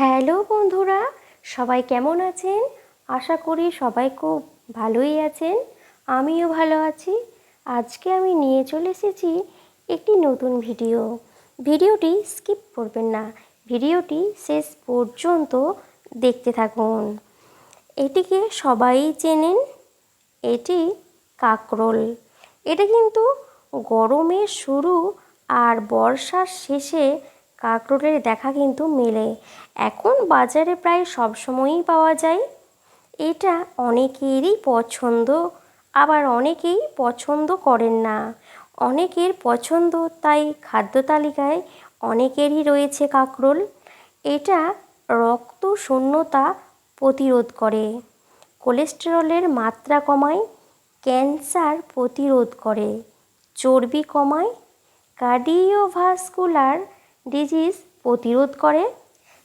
Hello বন্ধুরা, সবাই কেমন আছেন? আশা করি সবাই খুব ভালোই আছেন, আমিও ভালো আছি। আজকে আমি নিয়ে চলে এসেছি একটি নতুন ভিডিও। ভিডিওটি স্কিপ করবেন না, ভিডিওটি শেষ পর্যন্ত দেখতে থাকুন। এটিকে সবাই চেনেন, এটি কাকরোল। এটা কিন্তু গরমের শুরু আর বর্ষার শেষে কাকরোলের দেখা কিন্তু মেলে। এখন বাজারে প্রায় সব সময়ই পাওয়া যায়। এটা অনেকেরই পছন্দ, আবার অনেকেই পছন্দ করেন না। অনেকের পছন্দ, তাই খাদ্য তালিকায় অনেকেরই রয়েছে কাকরোল। এটা রক্ত শূন্যতা প্রতিরোধ করে। কোলেস্টেরলের মাত্রা কমায়, ক্যান্সার প্রতিরোধ করে। চর্বি কমায়, কার্ডিওভাস্কুলার ডিজিজ প্রতিরোধ করে।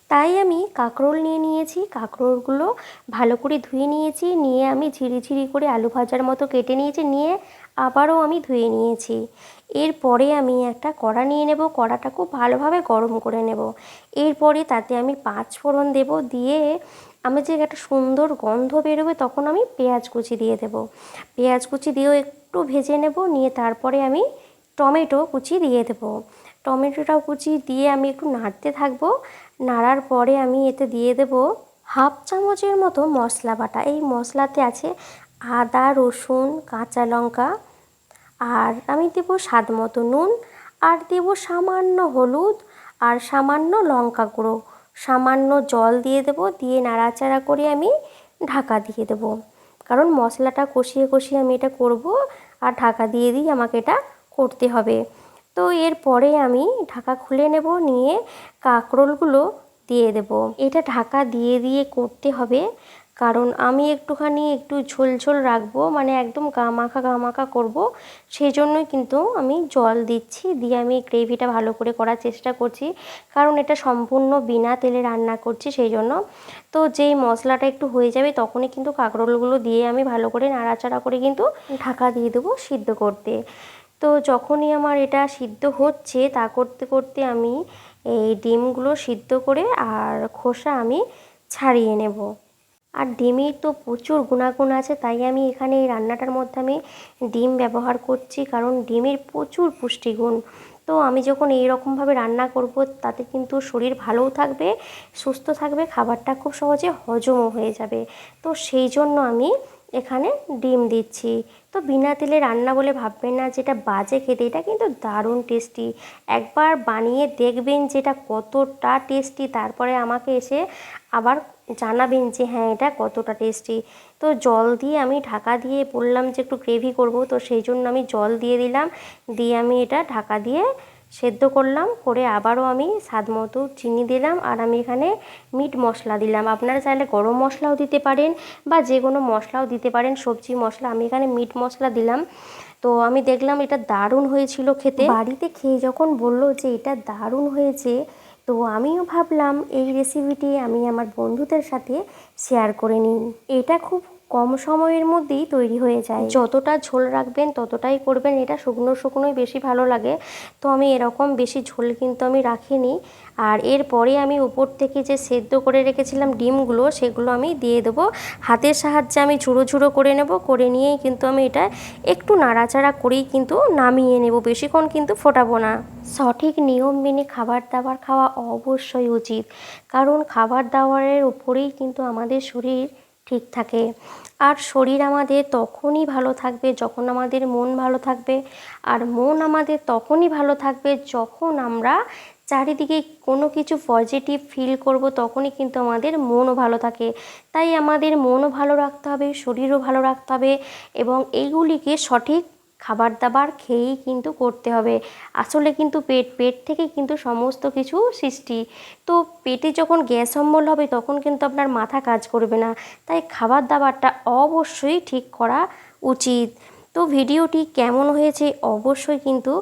তাই আমি কাঁকরোল নিয়ে নিয়েছি। কাঁকরোলগুলো ভালো করে ধুয়ে নিয়েছি। নিয়ে আমি ঝিরিঝিরি করে আলু ভাজার মতো কেটে নিয়েছি। নিয়ে আবারও আমি ধুয়ে নিয়েছি। এরপরে আমি একটা কড়া নিয়ে নেব। কড়াটা খুব ভালোভাবে গরম করে নেব। এরপরে তাতে আমি পাঁচ ফোড়ন দেব। দিয়ে আমি যে একটা সুন্দর গন্ধ বেরোবে তখন আমি পেঁয়াজ কুচি দিয়ে দেব। পেঁয়াজ কুচি দিয়েও একটু ভেজে নেব। নিয়ে তারপরে আমি টমেটো কুচি দিয়ে দেবো। টমেটোটাও কুচি দিয়ে আমি একটু নাড়তে থাকব। নাড়ার পরে আমি এতে দিয়ে দেব হাফ চামচের মতো মশলা বাটা। এই মশলাতে আছে আদা, রসুন, কাঁচা লঙ্কা আর আমি দেবো স্বাদ মতো নুন আর দেবো সামান্য হলুদ আর সামান্য লঙ্কা গুঁড়ো। সামান্য জল দিয়ে দেবো, দিয়ে নাড়াচাড়া করে আমি ঢাকা দিয়ে দেবো। কারণ মশলাটা কষিয়ে কষিয়ে আমি এটা করব আর ঢাকা দিয়ে দিই আমাকে এটা করতে হবে। তো এরপরে আমি ঢাকা খুলে নেব, নিয়ে কাঁকরোলগুলো দিয়ে দেব। এটা ঢাকা দিয়ে দিয়ে করতে হবে, কারণ আমি একটুখানি একটু ঝোল ঝোল রাখব মানে একদম গা মাখা গা মাখা করব। সেই জন্যই কিন্তু আমি জল দিচ্ছি, দিয়ে আমি গ্রেভিটা ভালো করে করার চেষ্টা করছি, কারণ এটা সম্পূর্ণ বিনা তেলে রান্না করছি সেই জন্য তো যেই মশলাটা একটু হয়ে যাবে তখনই কিন্তু কাঁকরোলগুলো দিয়ে আমি ভালো করে নাড়াচাড়া করে কিন্তু ঢাকা দিয়ে দেবো সিদ্ধ করতে। তো যখনই আমার এটা সিদ্ধ হচ্ছে, তা করতে করতে আমি এই ডিমগুলো সিদ্ধ করে আর খোসা আমি ছাড়িয়ে নেব। আর ডিমের তো প্রচুর গুণাগুণ আছে, তাই আমি এখানে এই রান্নাটার মধ্যে আমি ডিম ব্যবহার করছি, কারণ ডিমের প্রচুর পুষ্টিগুণ। তো আমি যখন এই রকমভাবে রান্না করব, তাতে কিন্তু শরীর ভালোও থাকবে, সুস্থ থাকবে, খাবারটা খুব সহজে হজমও হয়ে যাবে। তো সেই জন্য আমি এখানে ডিম দিচ্ছি। তো বিনা তেলে রান্না বলে ভাববেন না, যেটা বাজে খেতে, এটা কিন্তু দারুণ টেস্টি একবার বানিয়ে দেখবেন যেটা কতটা টেস্টি তারপরে আমাকে এসে আবার জানাবেন যে হ্যাঁ এটা কতটা টেস্টি তো জল দিয়ে আমি ঢাকা দিয়ে বললাম যে একটু গ্রেভি করব, তো সেই জন্য আমি জল দিয়ে দিলাম। দিয়ে আমি এটা ঢাকা দিয়ে সেদ্ধ করলাম, করে আবারও আমি স্বাদ মতো চিনি দিলাম আর আমি এখানে মিট মশলা দিলাম। আপনারা চাইলে গরম মশলাও দিতে পারেন বা যে কোনো মশলাও দিতে পারেন, সবজি মশলা। আমি এখানে মিট মশলা দিলাম। তো আমি দেখলাম এটা দারুণ হয়েছিল খেতে। বাড়িতে খেয়ে যখন বলল যে এটা দারুণ হয়েছে, তো আমিও ভাবলাম এই রেসিপিটি আমি আমার বন্ধুদের সাথে শেয়ার করে নিই। এটা খুব কম সময়ের মধ্যেই তৈরি হয়ে যায়। যতটা ঝোল রাখবেন ততটাই করবেন। এটা শুকনো শুকনোই বেশি ভালো লাগে। তো আমি এরকম বেশি ঝোল কিন্তু আমি রাখিনি। আর এরপরে আমি উপর থেকে যে সেদ্ধ করে রেখেছিলাম ডিমগুলো সেগুলো আমি দিয়ে দেবো। হাতের সাহায্যে আমি ঝুড়ো ঝুড়ো করে নেব। করে নিয়েই কিন্তু আমি এটা একটু নাড়াচাড়া করেই কিন্তু নামিয়ে নেব। বেশিক্ষণ কিন্তু ফোটাবো না। সঠিক নিয়ম মেনে খাবার দাবার খাওয়া অবশ্যই উচিত। কারণ খাবার দাবারের উপরেই কিন্তু আমাদের শরীর ঠিক থাকে। আর শরীর আমাদের তখনই ভালো থাকবে যখন আমাদের মন ভালো থাকবে। আর মন আমাদের তখনই ভালো থাকবে যখন আমরা চারিদিকে কোনো কিছু পজিটিভ ফিল করব তখনই কিন্তু আমাদের মনও ভালো থাকে। তাই আমাদের মনও ভালো রাখতে হবে, শরীরও ভালো রাখতে হবে এবং এইগুলিকে সঠিক খাবার দাবার খেয়েই কিন্তু করতে হবে। আসলে কিন্তু পেট পেট থেকে কিন্তু সমস্ত কিছু সৃষ্টি। তো পেটে যখন গ্যাস অম্বল হবে তখন কিন্তু আপনার মাথা কাজ করবে না। তাই খাবার দাবারটা অবশ্যই ঠিক করা উচিত। তো ভিডিওটি কেমন হয়েছে অবশ্যই কিন্তু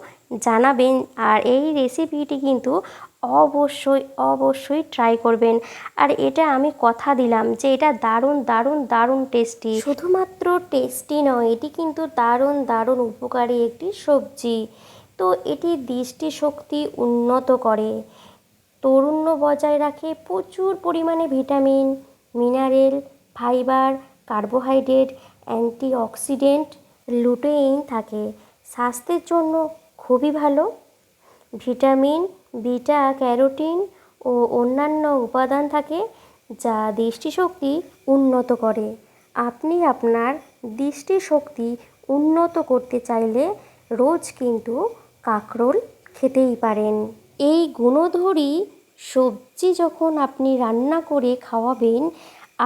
জানাবেন। আর এই রেসিপিটি কিন্তু অবশ্যই অবশ্যই ট্রাই করবেন। আর এটা আমি কথা দিলাম যে এটা দারুণ দারুণ দারুণ টেস্টি শুধুমাত্র টেস্টি নয়, এটি কিন্তু দারুণ দারুণ উপকারী একটি সবজি। তো এটি দৃষ্টিশক্তি উন্নত করে। তরুণ্য বজায় রাখে প্রচুর পরিমাণে vitamin mineral fibre carbohydrate antioxidant lutein থাকে। স্বাস্থ্যের জন্য খুবই ভালো। ভিটামিন বিটা ক্যারোটিন ও অন্যান্য উপাদান থাকে যা দৃষ্টিশক্তি উন্নত করে। আপনি আপনার দৃষ্টিশক্তি উন্নত করতে চাইলে রোজ কিন্তু কাঁকরোল খেতেই পারেন। এই গুণধরী সবজি যখন আপনি রান্না করে খাওয়াবেন,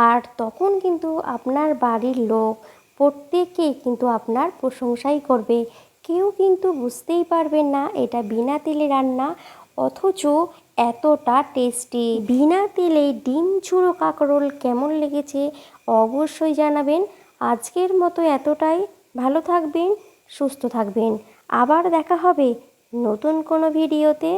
আর তখন কিন্তু আপনার বাড়ির লোক প্রত্যেকেই কিন্তু আপনার প্রশংসাই করবে। কেউ কিন্তু বুঝতেই পারবেন না, এটা বিনা তেলে রান্না অথচ এতটা টেস্টি। বিনা তেলে ডিম চুরো কাঁকরোল কেমন লেগেছে অবশ্যই জানাবেন। আজকের মতো এতটাই। ভালো থাকবেন, সুস্থ থাকবেন। আবার দেখা হবে নতুন কোনো ভিডিওতে।